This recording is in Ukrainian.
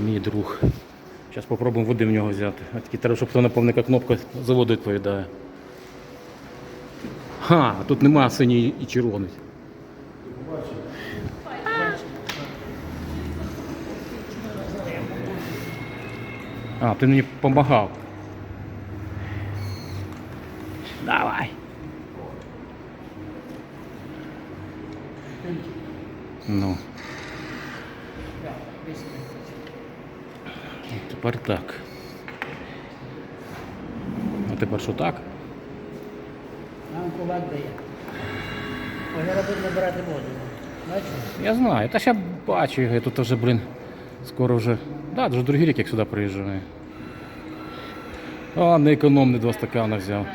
Мій друг. Зараз спробуємо води в нього взяти. А тільки треба, щоб наповника кнопка за воду відповідає. Ха, тут нема синій і червоний. А, ти мені допомагав. Давай. Ну. Тепер так. А тепер що так? Нам кулак дає. Може робити набирати воду. Бачиш? Я знаю. Та ще бачу його, я тут вже, блін, скоро вже. Да, вже другий рік, як сюди приїжджаю. А, неекономний два стакана взяв.